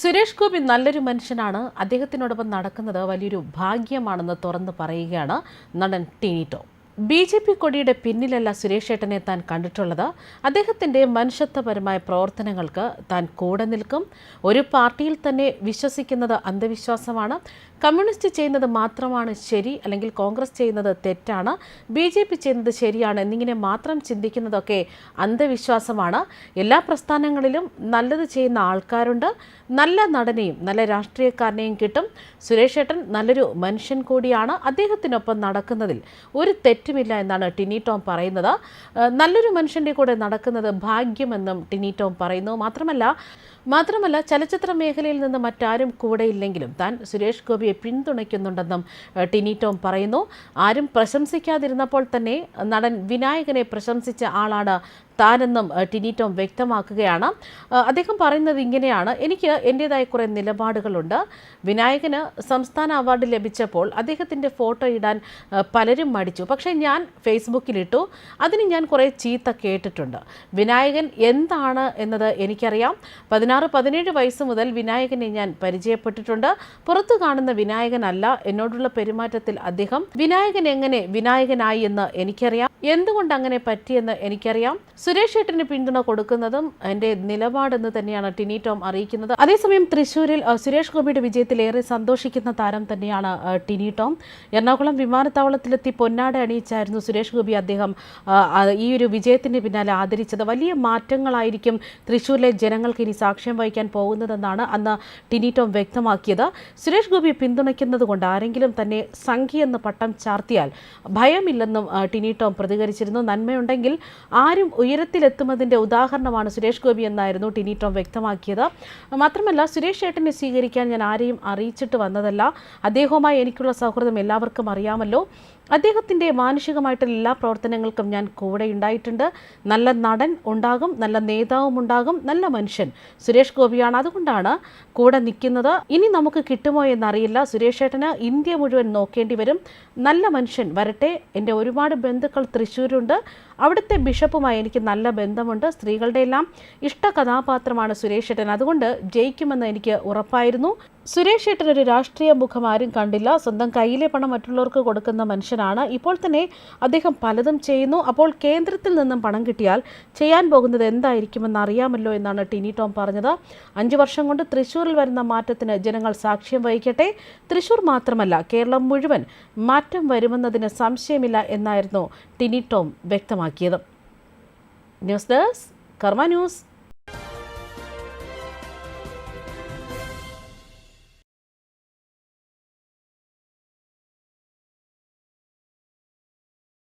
സുരേഷ് ഗോപി നല്ലൊരു മനുഷ്യനാണ്. അദ്ദേഹത്തിനോടൊപ്പം നടക്കുന്നത് വലിയൊരു ഭാഗ്യമാണെന്ന് തുറന്ന് പറയുകയാണ് നടൻ ടിനിറ്റോ ബി ജെ പി കൊടിയുടെ പിന്നിലല്ല സുരേഷ് ഏട്ടനെ താൻ കണ്ടിട്ടുള്ളത്. അദ്ദേഹത്തിന്റെ മനുഷ്യത്വപരമായ പ്രവർത്തനങ്ങൾക്ക് താൻ കൂടെ നിൽക്കും. ഒരു പാർട്ടിയിൽ തന്നെ വിശ്വസിക്കുന്നത് അന്ധവിശ്വാസമാണ്. കമ്മ്യൂണിസ്റ്റ് ചെയ്യുന്നത് മാത്രമാണ് ശരി അല്ലെങ്കിൽ കോൺഗ്രസ് ചെയ്യുന്നത് തെറ്റാണ്. ബി ജെ പി ചെയ്യുന്നത് ശരിയാണ് എന്നിങ്ങനെ മാത്രം ചിന്തിക്കുന്നതൊക്കെ അന്ധവിശ്വാസമാണ്. എല്ലാ പ്രസ്ഥാനങ്ങളിലും നല്ലത് ചെയ്യുന്ന ആൾക്കാരുണ്ട്. നല്ല നടനെയും നല്ല രാഷ്ട്രീയക്കാരനെയും കിട്ടും. സുരേഷ് ഏട്ടൻ നല്ലൊരു മനുഷ്യൻ കൂടിയാണ് അദ്ദേഹത്തിനൊപ്പം നടക്കുന്നതിൽ. ഒരു തെറ്റുമില്ല എന്നാണ് ടിനി ടോം പറയുന്നത്. നല്ലൊരു മനുഷ്യന്റെ കൂടെ നടക്കുന്നത് ഭാഗ്യമെന്നും ടിനി ടോം പറയുന്നു. മാത്രമല്ല മാത്രമല്ല ചലച്ചിത്ര മേഖലയിൽ നിന്ന് മറ്റാരും കൂടെയില്ലെങ്കിലും താൻ സുരേഷ് ഗോപിയെ പിന്തുണയ്ക്കുന്നുണ്ടെന്നും ടിനി ടോം പറയുന്നു. ആരും പ്രശംസിക്കാതിരുന്നപ്പോൾ തന്നെ നടൻ വിനായകനെ പ്രശംസിച്ച ആളാണ് താനെന്നും ടിനി ടോം വ്യക്തമാക്കുകയാണ്. അദ്ദേഹം പറയുന്നത് ഇങ്ങനെയാണ്. എനിക്ക് എന്റെതായ കുറേ നിലപാടുകളുണ്ട്. വിനായകന് സംസ്ഥാന അവാർഡ് ലഭിച്ചപ്പോൾ അദ്ദേഹത്തിന്റെ ഫോട്ടോ ഇടാൻ പലരും മടിച്ചു. പക്ഷേ ഞാൻ ഫേസ്ബുക്കിലിട്ടു. അതിന് ഞാൻ കുറേ ചീത്ത കേട്ടിട്ടുണ്ട്. വിനായകൻ എന്താണ് എന്നത് എനിക്കറിയാം. പതിനാറ് പതിനേഴ് വയസ്സ് മുതൽ വിനായകനെ ഞാൻ പരിചയപ്പെട്ടിട്ടുണ്ട്. പുറത്തു കാണുന്ന വിനായകനല്ല. എന്നോടുള്ള പെരുമാറ്റത്തിൽ അദ്ദേഹം വിനായകൻ എങ്ങനെ വിനായകനായി എന്ന് എനിക്കറിയാം. എന്തുകൊണ്ട് അങ്ങനെ പറ്റിയെന്ന് എനിക്കറിയാം. സുരേഷ് ഏട്ടന് പിന്തുണ കൊടുക്കുന്നതും എന്റെ നിലപാടെന്ന് തന്നെയാണ് ടിനി ടോം അറിയിക്കുന്നത്. അതേസമയം തൃശ്ശൂരിൽ സുരേഷ് ഗോപിയുടെ വിജയത്തിൽ ഏറെ സന്തോഷിക്കുന്ന താരം തന്നെയാണ് ടിനി ടോം. എറണാകുളം വിമാനത്താവളത്തിലെത്തി പൊന്നാട അണിയിച്ചായിരുന്നു സുരേഷ് ഗോപി അദ്ദേഹം ഈ ഒരു വിജയത്തിന് പിന്നാലെ ആദരിച്ചത്. വലിയ മാറ്റങ്ങളായിരിക്കും തൃശ്ശൂരിലെ ജനങ്ങൾക്ക് ഇനി സാക്ഷ്യം വഹിക്കാൻ പോകുന്നതെന്നാണ് അന്ന് ടിനി ടോം വ്യക്തമാക്കിയത്. സുരേഷ് ഗോപിയെ പിന്തുണയ്ക്കുന്നത് കൊണ്ട് ആരെങ്കിലും തന്നെ സംഖ്യ എന്ന് പട്ടം ചാർത്തിയാൽ ഭയമില്ലെന്നും ടിനി ടോം പ്രതികരിച്ചിരുന്നു. നന്മയുണ്ടെങ്കിൽ ആരും ഉയരത്തിലെത്തുന്നതിന്റെ ഉദാഹരണമാണ് സുരേഷ് ഗോപി എന്നായിരുന്നു ടിനി ടോം വ്യക്തമാക്കിയത്. മാത്രമല്ല സുരേഷ് ഏട്ടനെ സ്വീകരിക്കാൻ ഞാൻ ആരെയും അറിയിച്ചിട്ട് വന്നതല്ല. അദ്ദേഹവുമായി എനിക്കുള്ള സൗഹൃദം എല്ലാവർക്കും അറിയാമല്ലോ. അദ്ദേഹത്തിന്റെ മാനുഷികമായിട്ടുള്ള എല്ലാ പ്രവർത്തനങ്ങൾക്കും ഞാൻ കൂടെ ഉണ്ടായിട്ടുണ്ട്. നല്ല നടൻ ഉണ്ടാകും നല്ല നേതാവും ഉണ്ടാകും നല്ല മനുഷ്യൻ സുരേഷ് ഗോപിയാണ്. അതുകൊണ്ടാണ് കൂടെ നിൽക്കുന്നത്. ഇനി നമുക്ക് കിട്ടുമോ എന്നറിയില്ല. സുരേഷ് ഏട്ടന് ഇന്ത്യ മുഴുവൻ നോക്കേണ്ടി വരും. നല്ല മനുഷ്യൻ വരട്ടെ. എന്റെ ഒരുപാട് ബന്ധുക്കൾ തൃശ്ശൂരുണ്ട്. അവിടുത്തെ ബിഷപ്പുമായി എനിക്ക് നല്ല ബന്ധമുണ്ട്. സ്ത്രീകളുടെ എല്ലാം ഇഷ്ട കഥാപാത്രമാണ് സുരേഷ് ഏട്ടൻ. അതുകൊണ്ട് ജയിക്കുമെന്ന് എനിക്ക് ഉറപ്പായിരുന്നു. സുരേഷ് ഏട്ടൻ ഒരു രാഷ്ട്രീയ മുഖം ആരും കണ്ടില്ല. സ്വന്തം കയ്യിലെ പണം മറ്റുള്ളവർക്ക് കൊടുക്കുന്ന മനുഷ്യനാണ്. ഇപ്പോൾ തന്നെ അദ്ദേഹം പലതും ചെയ്യുന്നു. അപ്പോൾ കേന്ദ്രത്തിൽ നിന്നും പണം കിട്ടിയാൽ ചെയ്യാൻ പോകുന്നത് എന്തായിരിക്കുമെന്ന് അറിയാമല്ലോ എന്നാണ് ടിനി ടോം പറഞ്ഞത്. അഞ്ചു വർഷം കൊണ്ട് തൃശ്ശൂരിൽ വരുന്ന മാറ്റത്തിന് ജനങ്ങൾ സാക്ഷ്യം വഹിക്കട്ടെ. തൃശ്ശൂർ മാത്രമല്ല കേരളം മുഴുവൻ മാറ്റം വരുമെന്നതിന് സംശയമില്ല എന്നായിരുന്നു ടിനി ടോം വ്യക്തമാക്കിയത്. News desk Karma news.